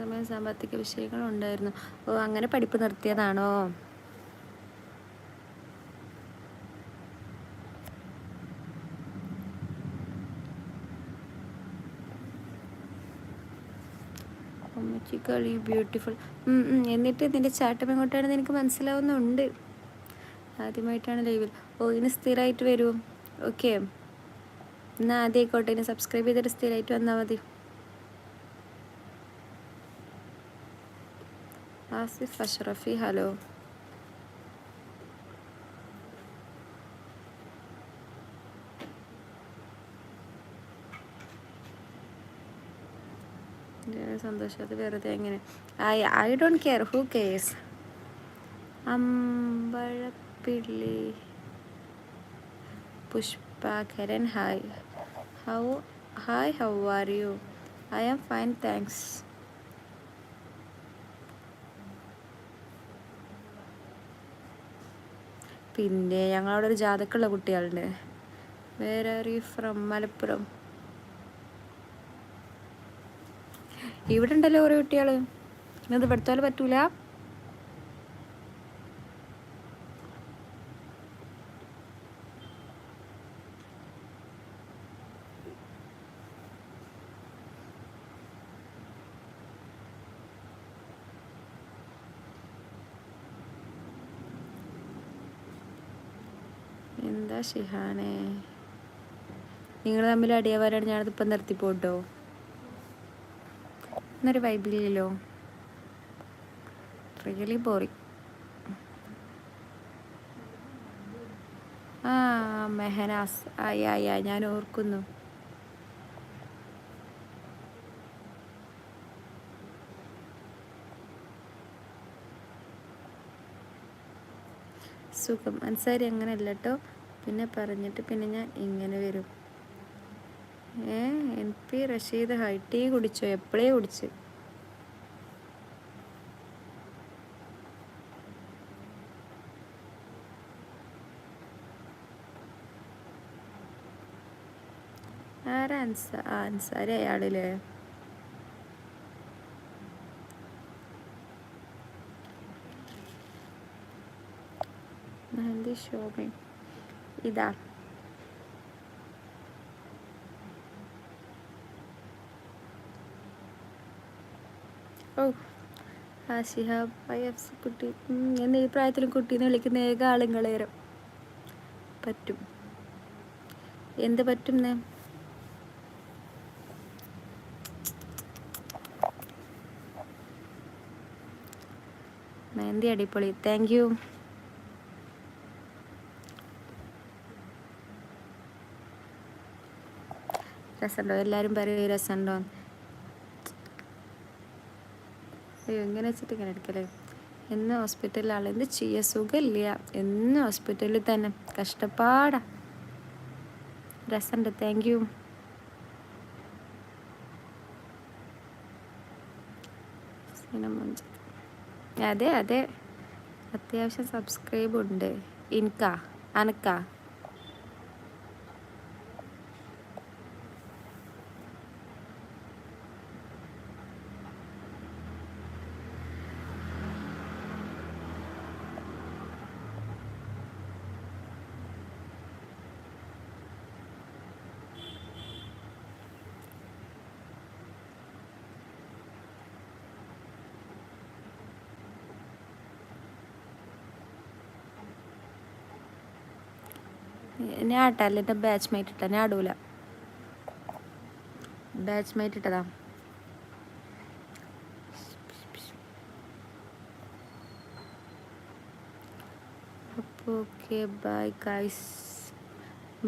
സമയം സാമ്പത്തിക വിഷയങ്ങളുണ്ടായിരുന്നു. ഓ അങ്ങനെ പഠിപ്പ് നിർത്തിയതാണോ? ബ്യൂട്ടിഫുൾ. എന്നിട്ട് നിന്റെ ചാട്ടം എങ്ങോട്ടാണെന്ന് എനിക്ക് മനസ്സിലാവുന്നുണ്ട്. ആദ്യമായിട്ടാണ് ലൈവിൽ. ഓ ഇനി സ്ഥിരമായിട്ട് വരൂ. ഓക്കെ. എന്നാൽ ആദ്യമായിക്കോട്ടെ. ഇനി സബ്സ്ക്രൈബ് ചെയ്തിട്ട് സ്ഥിരമായിട്ട് വന്നാൽ മതി. ആസിഫ് അഷ്റഫി ഹലോ സന്തോഷം അത് വെറുതെ എങ്ങനെ I I don't care. Who cares Ambazhappilly. Pushpakaran hi. How hi how are you? I am fine thanks. പിന്നെ ഞങ്ങളവിടെ ഒരു ജാതക്കുള്ള കുട്ടികളുണ്ട്. വേറെ ഫ്രം മലപ്പുറം. ഇവിടെ ഉണ്ടല്ലോ കുറേ കുട്ടികൾ ഇത് ഇവിടുത്തെ പറ്റൂല. എന്താ ഷിഹാനെ നിങ്ങൾ തമ്മിൽ അടിയവാരാണ് ഞാനതിപ്പം നിർത്തിപ്പോട്ടോ. എന്നൊരു വൈബില്ലല്ലോ റിയലി ബോറി ആ മെഹനാസ് ആയി ആയി ഞാൻ ഓർക്കുന്നു. സുഖം. അൻസാരി അങ്ങനെയല്ല കേട്ടോ പിന്നെ പറഞ്ഞിട്ട് പിന്നെ ഞാൻ ഇങ്ങനെ വരും. A N P Rasheed hi tea കുടിച്ചോ? എപ്പോഴേ കുടിച്ച്? ആരാ അൻസ? അൻസാരി അയാളില്ലേ? മെഹന്തി ഷോമി ഇതാ. ഓ ആ ഷിഹാബ് ഐ കുട്ടി. എന്നെ ഈ പ്രായത്തിലും കുട്ടീനെ വിളിക്കുന്ന ഏക ആളുകളേരം പറ്റും. എന്ത് പറ്റും നേ മെഹന്തി അടിപൊളി. Thank you. രസമുണ്ടോ? എല്ലാവരും പറയും രസമുണ്ടോ? അയ്യോ എങ്ങനെ വെച്ചിട്ട് ഇങ്ങനെ എടുക്കല്ലേ? എന്ന് ഹോസ്പിറ്റലിൽ ആൾ എന്ത് ചെയ്യുക സുഖമില്ല. എന്ന് ഹോസ്പിറ്റലിൽ തന്നെ കഷ്ടപ്പാടാ. രസമുണ്ട്. താങ്ക് യു അതെ അതെ. അത്യാവശ്യം സബ്സ്ക്രൈബ് ഉണ്ട്. ഇൻകാ അനക്കാ. ഞാൻ ആട്ടല്ല എന്റെ ബാച്ച് മേറ്റ് ഇട്ടാ ഞാൻ ആടൂല ബാച്ച് മേറ്റ് ഇട്ടതാ അപ്പോൾ okay bye guys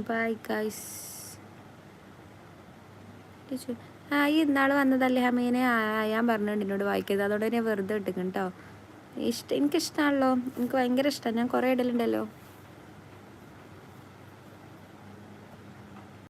bye guys ആ ഈ ഇന്നാൾ വന്നതല്ലേ ആ ഞാൻ പറഞ്ഞിട്ടുണ്ട് എന്നോട് വായിക്കരുത്. അതുകൊണ്ട് ഞാൻ വെറുതെ ഇട്ടിക്കും കേട്ടോ ഇഷ്ടം എനിക്കിഷ്ടമാണല്ലോ എനിക്ക് ഭയങ്കര ഇഷ്ടമാണ് ഞാൻ കുറേ ഇടലുണ്ടല്ലോ.